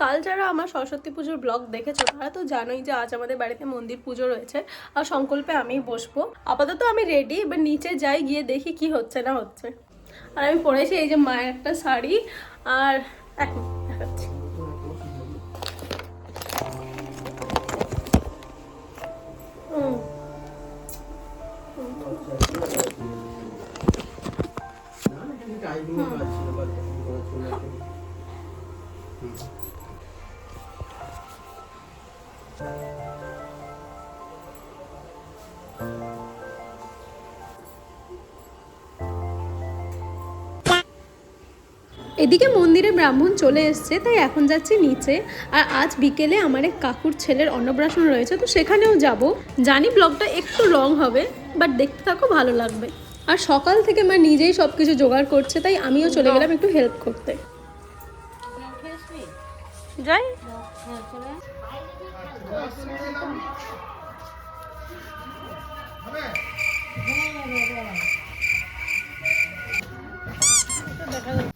কাল যারা আমার সরস্বতী পুজোর ব্লগ দেখেছ, তারা তো জানোই যে আজ আমাদের বাড়িতে মন্দির পুজো রয়েছে। আর সংকল্পে আমি বসবো। আপাতত আমি রেডি এবার নিচে যাই, গিয়ে দেখি কি হচ্ছে না হচ্ছে। আর আমি পরেছি এই যে মায়ের একটা শাড়ি, আর এখন দেখাচ্ছি হুম। এদিকে মন্দিরে ব্রাহ্মণ চলে এসছে, তাই এখন যাচ্ছি নিচে। আর আজ বিকেলে আমার এক কাকুর ছেলের অন্নপ্রাশন রয়েছে, তো সেখানেও যাব। জানি ব্লগটা একটু লং হবে বাট দেখতে থাকো, ভালো লাগবে। আর সকাল থেকে মা নিজেই সব কিছু জোগাড় করছে, তাই আমিও চলে গেলাম একটু হেল্প করতে। যাই। দেখা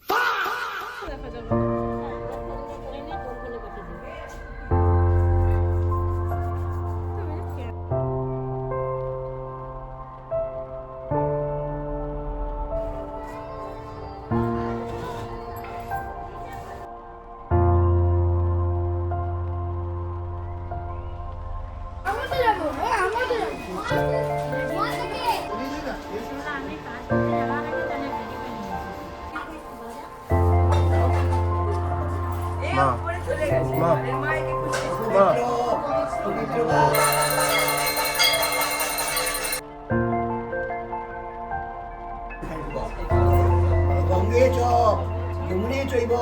চৈব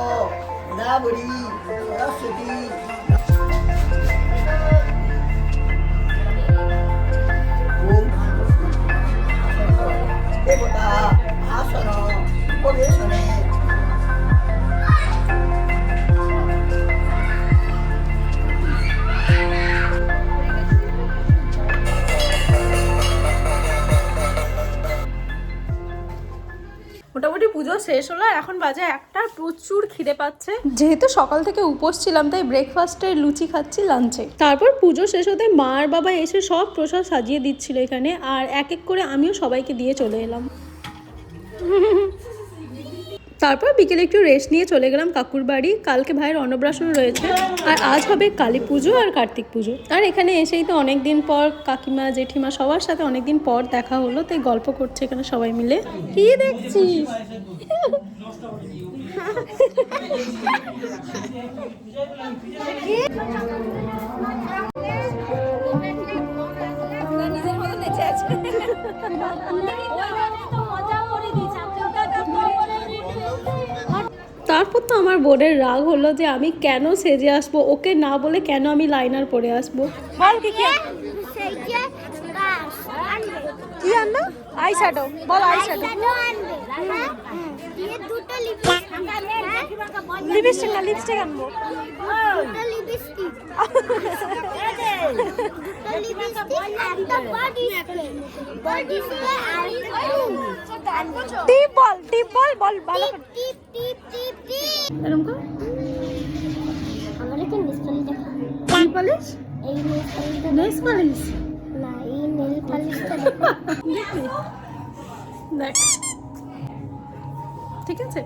গোদাবরী সরস্বতী ওম দেবতা আসন উপবেশনে শেষ হলো আর এখন বাজে একটা প্রচুর খিদে পাচ্ছে। যেহেতু সকাল থেকে উপোস ছিলাম তাই ব্রেকফাস্টে লুচি খাচ্ছি লাঞ্চে তারপর পুজো শেষ হতে মা আর বাবা এসে সব প্রসাদ সাজিয়ে দিচ্ছিল এখানে আর এক এক করে আমিও সবাইকে দিয়ে চলে এলাম। তারপর বিকেলে একটু রেস্ট নিয়ে চলে গেলাম কাকুর বাড়ি। কালকে ভাইয়ের অন্নপ্রাশন রয়েছে। আর আজ হবে কালী পুজো আর কার্তিক পুজো। আর এখানে এসেই তো অনেক দিন পর কাকিমা জেঠিমা সবার সাথে অনেক দিন পর দেখা হলো তাই গল্প করছে এখানে সবাই মিলে। কি দেখছিস? তারপর তো আমার বোনের রাগ হলো যে আমি কেন সেজে আসব? ওকে না বলে কেন আমি লাইনার পরে আসব? কি আনলো? আই শ্যাডো বল আই শ্যাডো লিপস্টিক না লিপস্টিক আনব। টিপ বল টিপ বল বল ভালো করে। এরকম কর। আমার একটা নেল পালিশ এই মিস্টারিটা নেল পালিশ না এই নেল পালিশটা দেখো। দেখ। ঠিক আছে?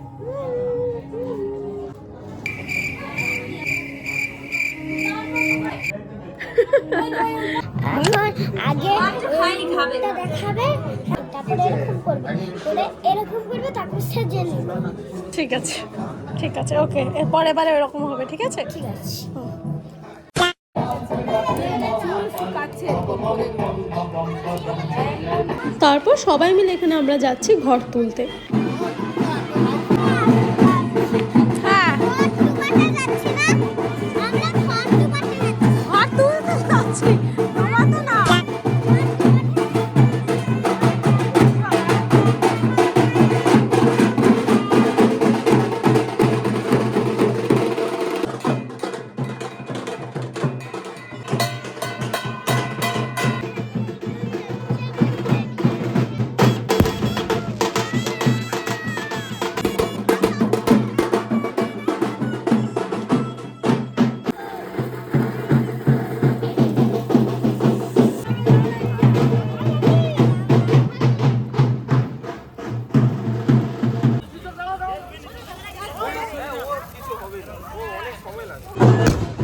এখন আগে এইটা দেখাবে তারপরে এরকম করবে। এরকম করবে তারপর সেজে ঠিক আছে ঠিক আছে ওকে। এরকম হবে ঠিক আছে? ঠিক আছে। তারপর সবাই মিলে এখানে আমরা যাচ্ছি ঘর তুলতে। ও অনেক সময় লাগে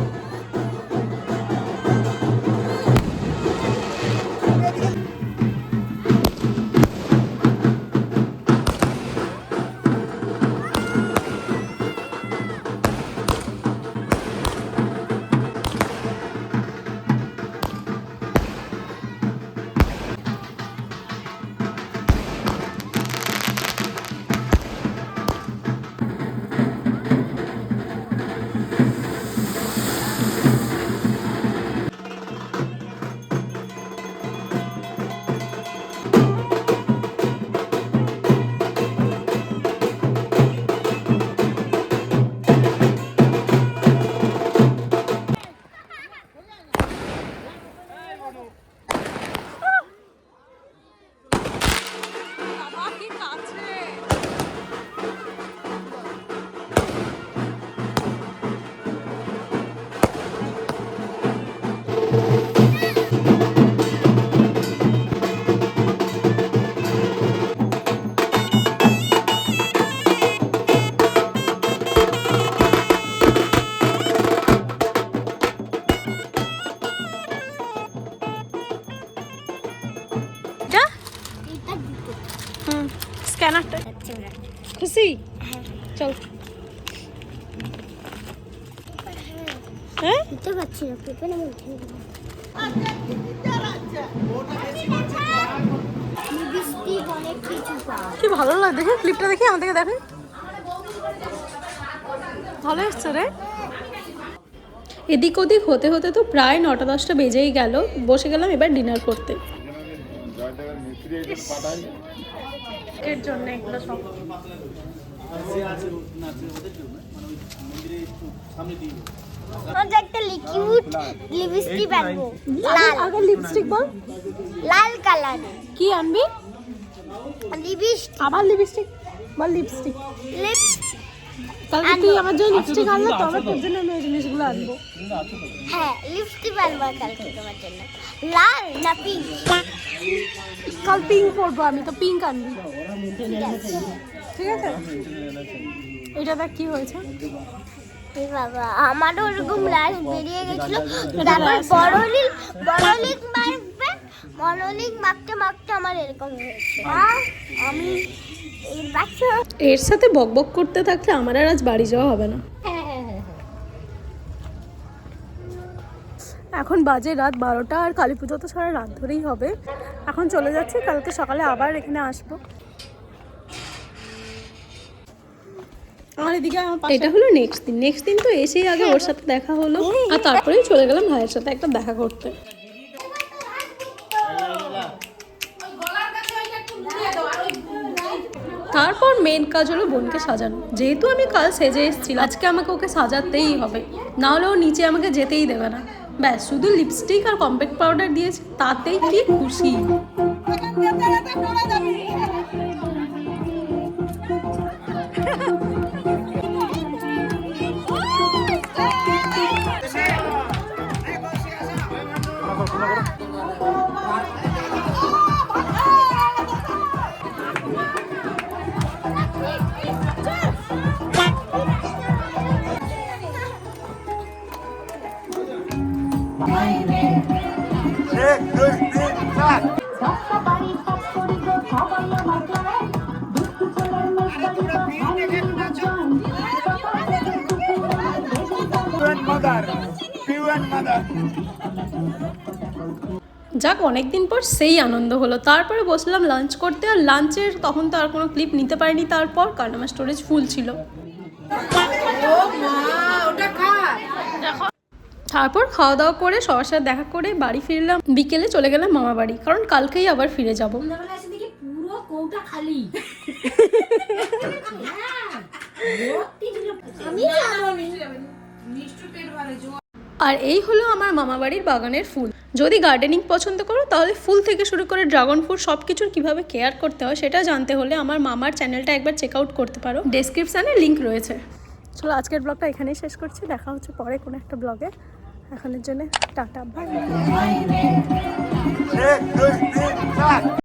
খুশি? চল। হ্যাঁ? না কি ভালো লাগে দেখে ক্লিপটা দেখি আমাদেরকে দেখে। ভালো এসছে রে। এদিক ওদিক হতে হতে তো প্রায় নটা দশটা বেজেই গেল বসে গেলাম এবার ডিনার করতে। এর জন্য এগুলো সব। লিপস্টিক লিপস্টিক বল। লাল কালার কি আনবি? লিপস্টিক আবার লিপস্টিক বল লিপস্টিক লিপস কালকে তুই আমার জন্য লিপস্টিক আনলে তো আমার তোর জন্য আমি এই জিনিসগুলো আনব। হ্যাঁ লিপস্টিক আনব কালকে তোমার জন্য। লাল না পিঙ্ক কাল পিঙ্ক পরবো আমি তো পিঙ্ক আনবি। ঠিক আছে। এটা দেখ কি হয়েছে। বাবা আমারও ওরকম লাশ বেরিয়ে গেছিল। তারপর বড়লিক বড়লিক মারবে। বড়লিক মাখতে মাখতে আমার এরকম হয়েছে। আমি এর সাথে বকবক করতে থাকলে আমার আর আজ বাড়ি যাওয়া হবে না। এখন বাজে রাত বারোটা আর কালী পুজো তো সারা রাত ধরেই হবে। এখন চলে যাচ্ছি কালকে সকালে আবার এখানে আসব। আমার এদিকে এটা হলো নেক্সট দিন। নেক্সট দিন তো এসেই আগে ওর সাথে দেখা হলো। আর তারপরেই চলে গেলাম ভাইয়ের সাথে একটা দেখা করতে তারপর মেন কাজ হলো বোনকে সাজানো। যেহেতু আমি কাল সেজে এসেছিলাম আজকে আমাকে ওকে সাজাতেই হবে। না হলে ও নিচে আমাকে যেতেই দেবে না। ব্যাস শুধু লিপস্টিক আর কম্প্যাক্ট পাউডার দিয়েছি তাতেই কি খুশি। এক দুই যাক, অনেকদিন পর সেই আনন্দ হলো। তারপরে বসলাম লাঞ্চ করতে, আর লাঞ্চের তখন তো আর কোনো ক্লিপ নিতে পারিনি তারপর, কারণ আমার স্টোরেজ ফুল ছিল। তারপর খাওয়া দাওয়া করে সবার সাথে দেখা করে বাড়ি ফিরলাম। বিকেলে চলে গেলাম মামা বাড়ি কারণ কালকেই আবার ফিরে যাব। পুরো কৌটা খালি। আর এই হলো আমার মামা বাড়ির বাগানের ফুল। যদি গার্ডেনিং পছন্দ করো তাহলে ফুল থেকে শুরু করে ড্রাগন ফ্রুট সব কিছুর কীভাবে কেয়ার করতে হয় সেটা জানতে হলে আমার মামার চ্যানেলটা একবার চেক আউট করতে পারো। ডেসক্রিপশানে লিঙ্ক রয়েছে। চলো আজকের ব্লগটা এখানেই শেষ করছি। দেখা হচ্ছে পরে কোনো একটা ব্লগে এখনের জন্য টাটা বাই